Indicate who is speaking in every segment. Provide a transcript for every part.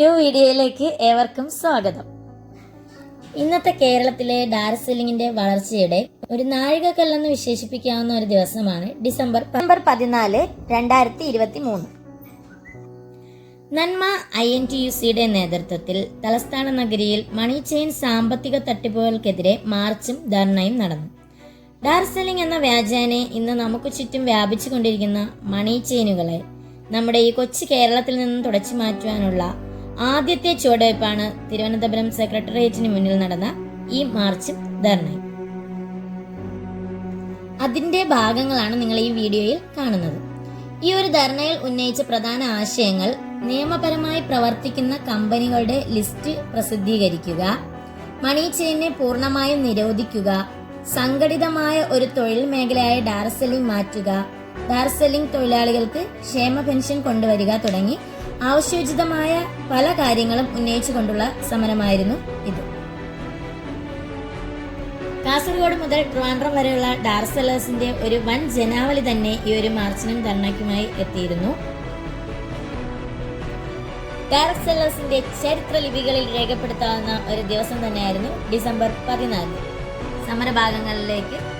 Speaker 1: New വീഡിയോയിലേക്ക് ഏവർക്കും സ്വാഗതം. ഇന്നത്തെ കേരളത്തിലെ ഡാർക്ക് സെല്ലിങ്ങിന്റെ വളർച്ചയുടെ ഒരു നാഴികക്കല്ലെന്ന് വിശേഷിപ്പിക്കാവുന്ന ഒരു ദിവസമാണ് ഡിസംബർ ഡിസംബർ പതിനാല് രണ്ടായിരത്തി ഇരുപത്തി മൂന്ന് നന്മ ഐ എൻ ടി യു സിയുടെ നേതൃത്വത്തിൽ തലസ്ഥാന നഗരിയിൽ മണി ചെയിൻ സാമ്പത്തിക തട്ടിപ്പുകൾക്കെതിരെ മാർച്ചും ധർണയും നടന്നു. ഡാർസലിംഗ് എന്ന വ്യാജേനെ ഇന്ന് നമുക്ക് ചുറ്റും വ്യാപിച്ചുകൊണ്ടിരിക്കുന്ന മണി ചെയിനുകളെ നമ്മുടെ ഈ കൊച്ചു കേരളത്തിൽ നിന്നും തുടച്ചു മാറ്റുവാനുള്ള ആദ്യത്തെ ചുവടുവയ്പ്പാണ് തിരുവനന്തപുരം സെക്രട്ടേറിയറ്റിന് മുന്നിൽ നടന്ന ഈ മാർച്ചും ധർണയും. അതിന്റെ ഭാഗങ്ങളാണ് നിങ്ങൾ ഈ വീഡിയോയിൽ കാണുന്നത്. ഈ ഒരു ധർണയിൽ ഉന്നയിച്ച പ്രധാന ആശയങ്ങൾ നിയമപരമായി പ്രവർത്തിക്കുന്ന കമ്പനികളുടെ ലിസ്റ്റ് പ്രസിദ്ധീകരിക്കുക മണി ചെയിനെ പൂർണമായും നിരോധിക്കുക സംഘടിതമായ ഒരു തൊഴിൽ മേഖലയായ ഡാർസെല്ലിംഗ് മാറ്റുക ഡാർസെല്ലിംഗ് തൊഴിലാളികൾക്ക് ക്ഷേമ പെൻഷൻ കൊണ്ടുവരിക തുടങ്ങി ആവശ്യോചിതമായ പല കാര്യങ്ങളും ഉന്നയിച്ചുകൊണ്ടുള്ള സമരമായിരുന്നു ഇത്. കാസർഗോഡ് മുതൽ ട്രിവാൻഡ്രം വരെയുള്ള ഡാർസലേഴ്സിന്റെ ഒരു വൻ ജനാവലി തന്നെ ഈ ഒരു മാർച്ചിനും ധർണയ്ക്കുമായി എത്തിയിരുന്നു. ഡയറക്ട് സെല്ലേഴ്സിന്റെ ചരിത്ര ലിപികളിൽ രേഖപ്പെടുത്താവുന്ന ഒരു ദിവസം തന്നെയായിരുന്നു ഡിസംബർ പതിനാല്. സമരഭാഗങ്ങളിലേക്ക്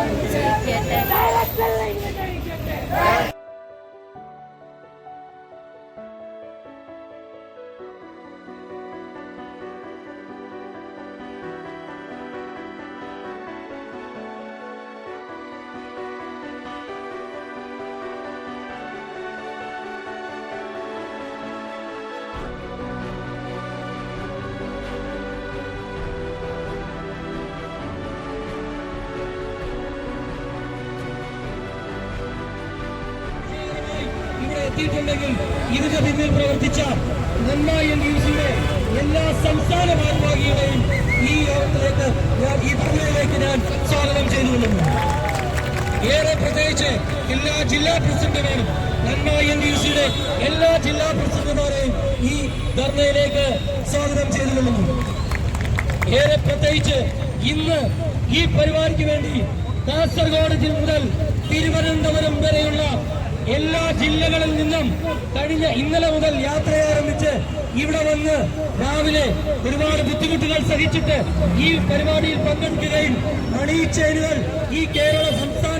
Speaker 2: എത്തിയിട്ടുണ്ടെങ്കിൽ ഇതിന് പിന്നിൽ പ്രവർത്തിച്ച നന്മ എൻ യു സിയുടെ എല്ലാ സംസ്ഥാന ഭാരവാഹികളെയും ഈ യോഗത്തിലേക്ക് ഞാൻ ഈ ധർമ്മയിലേക്ക് ഞാൻ സ്വാഗതം ചെയ്തുകൊള്ളുന്നു. ഏറെ പ്രത്യേകിച്ച് എല്ലാ ജില്ലാ പ്രസിഡന്റുമാരും നന്മ എൻ യു സിയുടെ എല്ലാ ജില്ലാ പ്രസിഡന്റുമാരെയും ഈ ധർണയിലേക്ക് സ്വാഗതം ചെയ്തുകൊള്ളുന്നു. ഏറെ പ്രത്യേകിച്ച് ഇന്ന് ഈ പരിപാടിക്ക് വേണ്ടി കാസർഗോഡ് മുതൽ തിരുവനന്തപുരം വരെയുള്ള എല്ലാ ജില്ലകളിൽ നിന്നും കഴിഞ്ഞ ഇന്നലെ മുതൽ യാത്ര ആരംഭിച്ച് ഇവിടെ വന്ന് രാവിലെ ഒരുപാട് ബുദ്ധിമുട്ടുകൾ സഹിച്ചിട്ട് ഈ പരിപാടിയിൽ പങ്കെടുക്കുകയും അണിയിച്ചേരുകൾ ഈ കേരള സംസ്ഥാന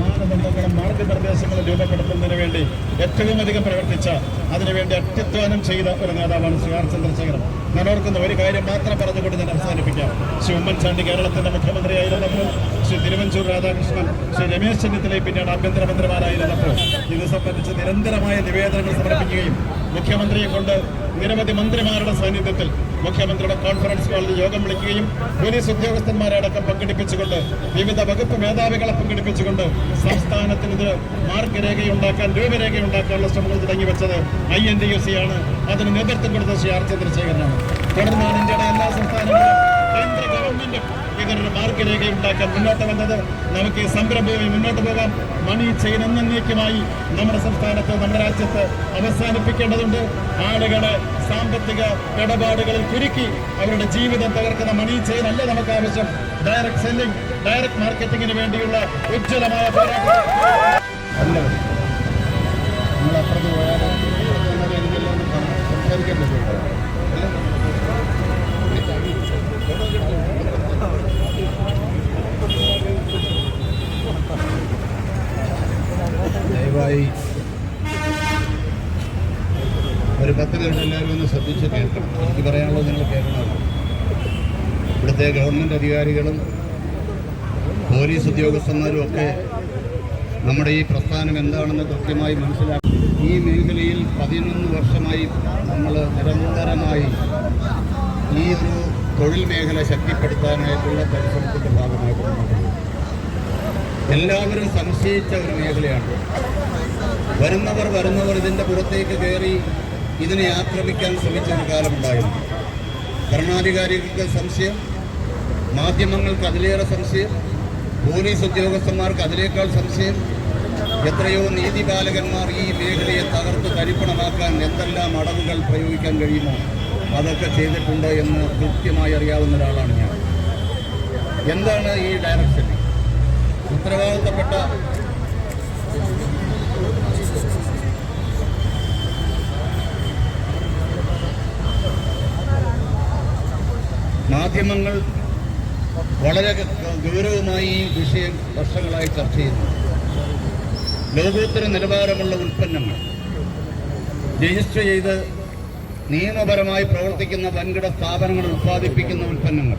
Speaker 3: മാനദണ്ഡങ്ങളും മാർഗനിർദ്ദേശങ്ങളും രൂപപ്പെടുത്തുന്നതിന് വേണ്ടി ഏറ്റവും അധികം പ്രവർത്തിച്ച അതിനുവേണ്ടി അത്യുത്വാനം ചെയ്ത ഒരു നേതാവാണ് ശ്രീ ആർ ചന്ദ്രശേഖരൻ. ഞാൻ ഓർക്കുന്ന ഒരു കാര്യം മാത്രം പറഞ്ഞുകൊണ്ട് ഞാൻ അവസാനിപ്പിക്കാം. ശ്രീ ഉമ്മൻചാണ്ടി കേരളത്തിന്റെ മുഖ്യമന്ത്രിയായിരുന്നപ്പോൾ ശ്രീ തിരുവഞ്ചൂർ രാധാകൃഷ്ണൻ ശ്രീ രമേശ് ചെന്നിത്തലയും പിന്നീട് ആഭ്യന്തരമന്ത്രിമാരായിരുന്നപ്പോൾ ഇത് സംബന്ധിച്ച് നിരന്തരമായ നിവേദനങ്ങൾ സമർപ്പിക്കുകയും മുഖ്യമന്ത്രിയെ കൊണ്ട് നിരവധി മന്ത്രിമാരുടെ സാന്നിധ്യത്തിൽ മുഖ്യമന്ത്രിയുടെ കോൺഫറൻസ് ഹാളിൽ യോഗം വിളിക്കുകയും പോലീസ് ഉദ്യോഗസ്ഥന്മാരെ അടക്കം പങ്കെടുപ്പിച്ചുകൊണ്ട് വിവിധ വകുപ്പ് മേധാവികളെ പങ്കെടുപ്പിച്ചുകൊണ്ട് സംസ്ഥാനത്തിന് ഇത് മാർഗരേഖയുണ്ടാക്കാൻ രൂപരേഖയുണ്ടാക്കാനുള്ള ശ്രമങ്ങൾ തുടങ്ങി വെച്ചത് I N D U C ആണ്. അതിന് നേതൃത്വം കൊടുത്ത ശ്രീ ആർ ചന്ദ്രശേഖരനാണ്. തുടർന്നാണ് ഇന്ത്യയുടെ എല്ലാ സംസ്ഥാനങ്ങളിലും കേന്ദ്ര ഗവൺമെന്റും ഇതിനൊരു മാർഗരേഖ ഉണ്ടാക്കാൻ മുന്നോട്ട് വന്നത്. നമുക്ക് സംരംഭവുമായി മുന്നോട്ട് പോകാം. മണി ചെയിൻ എന്നേക്കുമായി നമ്മുടെ സംസ്ഥാനത്ത് നമ്മുടെ രാജ്യത്ത് അവസാനിപ്പിക്കേണ്ടതുണ്ട്. ആളുകളെ സാമ്പത്തിക ഇടപാടുകളിൽ കുരുക്കി അവരുടെ ജീവിതം തകർക്കുന്ന മണി ചെയിൻ അല്ല നമുക്ക് ആവശ്യം. ഡയറക്ട് സെല്ലിംഗ് ഡയറക്ട് മാർക്കറ്റിംഗിന് വേണ്ടിയുള്ള ഉജ്ജ്വലമായ പോരാട്ടം. അപ്പുറത്ത് പോയാൽ സംസാരിക്കാൻ പറ്റുമോ
Speaker 4: ദയവായി ഒരു പത്ത് മിനിറ്റ് എല്ലാവരും ഒന്ന് ശ്രദ്ധിച്ച് കേൾക്കണം. എനിക്ക് പറയാനുള്ളത് നിങ്ങൾ കേൾക്കണം ഇവിടുത്തെ ഗവൺമെന്റ് അധികാരികളും പോലീസ് ഉദ്യോഗസ്ഥന്മാരും ഒക്കെ നമ്മുടെ ഈ പ്രസ്ഥാനം എന്താണെന്ന് കൃത്യമായി മനസ്സിലാക്കി. ഈ മേഖലയിൽ പതിനൊന്ന് വർഷമായി നമ്മൾ നിരന്തരമായി ഈ ഒരു തൊഴിൽ മേഖല ശക്തിപ്പെടുത്താനായിട്ടുള്ള പരിശ്രമത്തിന്റെ ഭാഗമായിട്ട് എല്ലാവരും സംശയിച്ച ഒരു മേഖലയാണ്. വരുന്നവർ വരുന്നവർ ഇതിന്റെ പുറത്തേക്ക് കയറി ഇതിനെ ആക്രമിക്കാൻ ശ്രമിച്ച ഒരു കാലമുണ്ടായിരുന്നു. ഭരണാധികാരികൾക്ക് സംശയം മാധ്യമങ്ങൾക്ക് അതിലേറെ സംശയം പോലീസ് ഉദ്യോഗസ്ഥന്മാർക്ക് അതിനേക്കാൾ സംശയം എത്രയോ നീതിപാലകന്മാർ ഈ മേഖലയെ തകർത്ത് തരിപ്പണമാക്കാൻ എന്തെല്ലാം അടവുകൾ പ്രയോഗിക്കാൻ കഴിയുമോ? അതൊക്കെ ചെയ്തിട്ടുണ്ട് എന്ന് കൃത്യമായി അറിയാവുന്ന ഒരാളാണ് ഞാൻ. എന്താണ് ഈ ഡയറക്ഷൻ ഉത്തരവാദിത്തപ്പെട്ട മാധ്യമങ്ങൾ വളരെ ഗൗരവമായി ഈ വിഷയം വർഷങ്ങളായി ചർച്ച ചെയ്യുന്നു. ലോകോത്തര നിലവാരമുള്ള ഉൽപ്പന്നങ്ങൾ രജിസ്റ്റർ ചെയ്ത് നിയമപരമായി പ്രവർത്തിക്കുന്ന വൻകിട സ്ഥാപനങ്ങൾ ഉൽപ്പാദിപ്പിക്കുന്ന ഉൽപ്പന്നങ്ങൾ.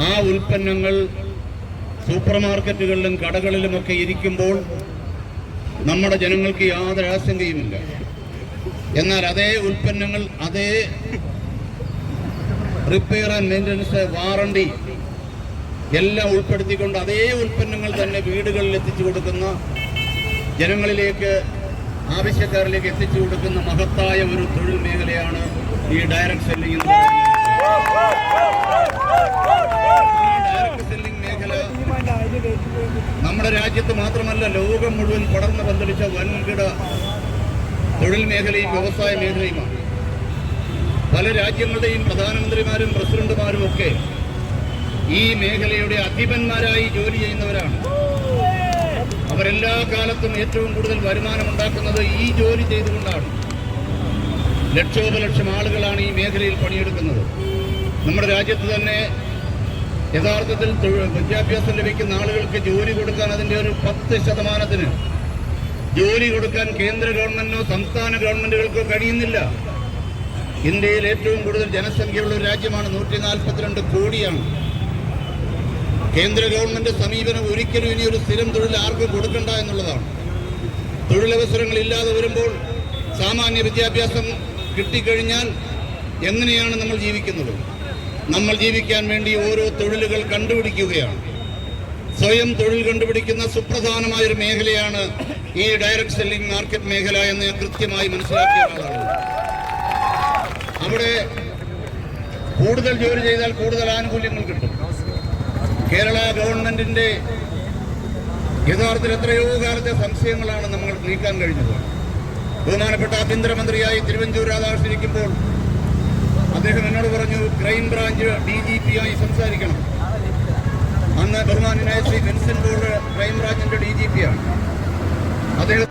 Speaker 4: ആ ഉൽപ്പന്നങ്ങൾ സൂപ്പർ മാർക്കറ്റുകളിലും കടകളിലുമൊക്കെ ഇരിക്കുമ്പോൾ നമ്മുടെ ജനങ്ങൾക്ക് യാതൊരു ആശങ്കയുമില്ല എന്നാൽ അതേ ഉൽപ്പന്നങ്ങൾ അതേ റിപ്പയർ ആൻഡ് മെയിന്റനൻസ് വാറണ്ടി എല്ലാം ഉൾപ്പെടുത്തിക്കൊണ്ട് അതേ ഉൽപ്പന്നങ്ങൾ തന്നെ വീടുകളിൽ എത്തിച്ചു കൊടുക്കുന്ന ജനങ്ങളിലേക്ക് ആവശ്യക്കാരിലേക്ക് എത്തിച്ചു കൊടുക്കുന്ന മഹത്തായ ഒരു തൊഴിൽ മേഖലയാണ് ഈ ഡയറക്ട് സെല്ലിംഗ് മേഖല നമ്മുടെ രാജ്യത്ത് മാത്രമല്ല ലോകം മുഴുവൻ പടർന്നു പന്തലിച്ച വൻകിട തൊഴിൽ മേഖലയും വ്യവസായ മേഖലയുമാണ്. പല രാജ്യങ്ങളുടെയും പ്രധാനമന്ത്രിമാരും പ്രസിഡന്റുമാരും ഒക്കെ ഈ മേഖലയുടെ അധിപന്മാരായി ജോലി ചെയ്യുന്നവരാണ്. അവരെല്ലാ കാലത്തും ഏറ്റവും കൂടുതൽ വരുമാനമുണ്ടാക്കുന്നത് ഈ ജോലി ചെയ്തുകൊണ്ടാണ്. ലക്ഷോപലക്ഷം ആളുകളാണ് ഈ മേഖലയിൽ പണിയെടുക്കുന്നത്. നമ്മുടെ രാജ്യത്ത് തന്നെ യഥാർത്ഥത്തിൽ വിദ്യാഭ്യാസം ലഭിക്കുന്ന ആളുകൾക്ക് ജോലി കൊടുക്കാൻ അതിന്റെ ഒരു പത്ത് ശതമാനത്തിന്. ജോലി കൊടുക്കാൻ കേന്ദ്ര ഗവൺമെന്റിനോ സംസ്ഥാന ഗവൺമെന്റുകൾക്കോ കഴിയുന്നില്ല. ഇന്ത്യയിൽ ഏറ്റവും കൂടുതൽ ജനസംഖ്യയുള്ള ഒരു രാജ്യമാണ് നൂറ്റി നാൽപ്പത്തിരണ്ട് കോടിയാണ്. കേന്ദ്ര ഗവൺമെന്റ് സമീപനം ഒരിക്കലും ഇനി ഒരു സ്ഥിരം തൊഴിൽ ആർക്കും കൊടുക്കണ്ട എന്നുള്ളതാണ്. തൊഴിലവസരങ്ങൾ ഇല്ലാതെ വരുമ്പോൾ സാമാന്യ വിദ്യാഭ്യാസം കിട്ടിക്കഴിഞ്ഞാൽ എങ്ങനെയാണ് നമ്മൾ ജീവിക്കുന്നത്? നമ്മൾ ജീവിക്കാൻ വേണ്ടി ഓരോ തൊഴിലുകൾ കണ്ടുപിടിക്കുകയാണ്. സ്വയം തൊഴിൽ കണ്ടുപിടിക്കുന്ന സുപ്രധാനമായ ഒരു മേഖലയാണ് ഈ ഡയറക്ട് സെല്ലിംഗ് മാർക്കറ്റ് മേഖല എന്ന് കൃത്യമായി മനസ്സിലാക്കിയ അവിടെ കൂടുതൽ ജോലി ചെയ്താൽ കൂടുതൽ ആനുകൂല്യങ്ങൾ കിട്ടും. കേരള ഗവൺമെന്റിന്റെ യഥാർത്ഥത്തിൽ എത്രയോ കാലത്തെ സംശയങ്ങളാണ് നമ്മൾ നീക്കാൻ കഴിഞ്ഞത്. ബഹുമാനപ്പെട്ട ആഭ്യന്തരമന്ത്രിയായി തിരുവഞ്ചൂർ രാധാകൃഷ്ണൻ ഇരിക്കുമ്പോൾ അദ്ദേഹം എന്നോട് പറഞ്ഞു crime branch D G P ആയി സംസാരിക്കണം. അന്ന് ബഹുമാനായ ശ്രീ വിൻസെന്റ് ബോർഡ് ക്രൈം ബ്രാഞ്ചിന്റെ ഡി ജി പി ആണ്. അദ്ദേഹം